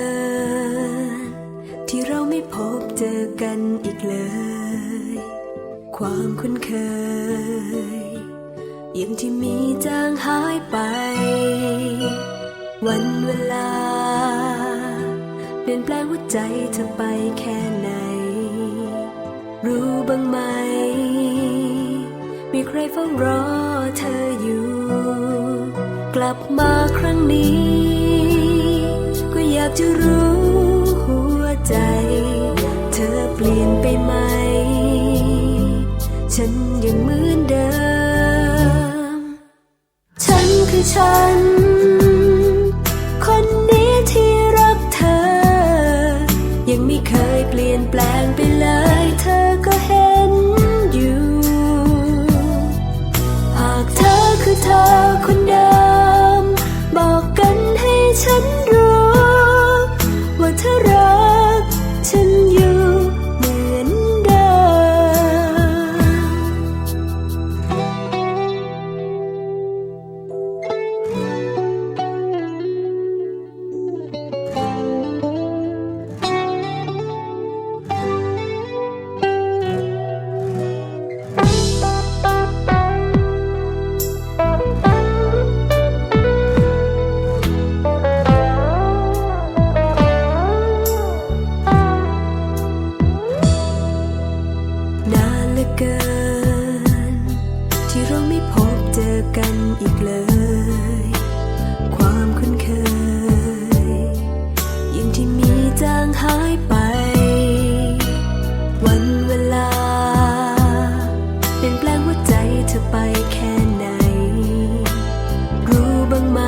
ิน ที่เราไม่พบเจอกันอีกเลย ความคุ้นเคยยังที่มีจางหายไป วันเวลา เปลี่ยนแปลงหัวใจเธอไปแค่ไหน รู้บ้างไหม มีใครเฝ้ารอเธออยู่ กลับมาครั้งนี้ จะรู้หัวใจ เธอเปลี่ยนไปไหม ฉันยังเหมือนเดิม ฉันคือฉัน คนนี้ที่รักเธอ ยังไม่เคยเปลี่ยนแปลงไปเลยเธอก็เห็นอยู่ หากเธอคือเธอคนเดิม บอกกันให้ฉันรู้ ว่าเธอรั กิน ที่เราไม่พบเจอกันอีกเลย ความคุ้นเคย ยิ่งที่มีจางหายไป วันเวลา เปลี่ยนแปลงหัวใจเธอไปแค่ไหน รู้บ้างไหม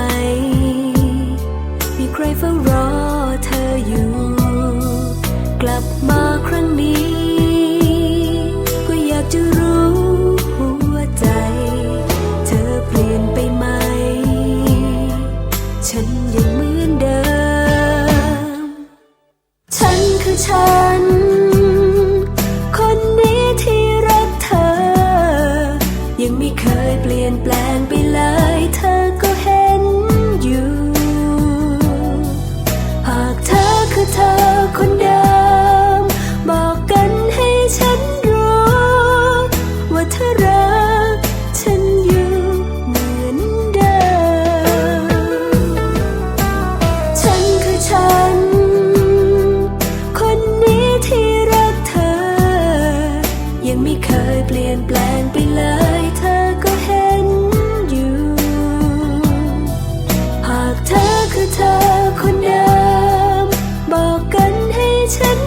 มีใครเฝ้ารอเธออยู่ กลับมาครั้งนี้ ฉันยัง ฉัน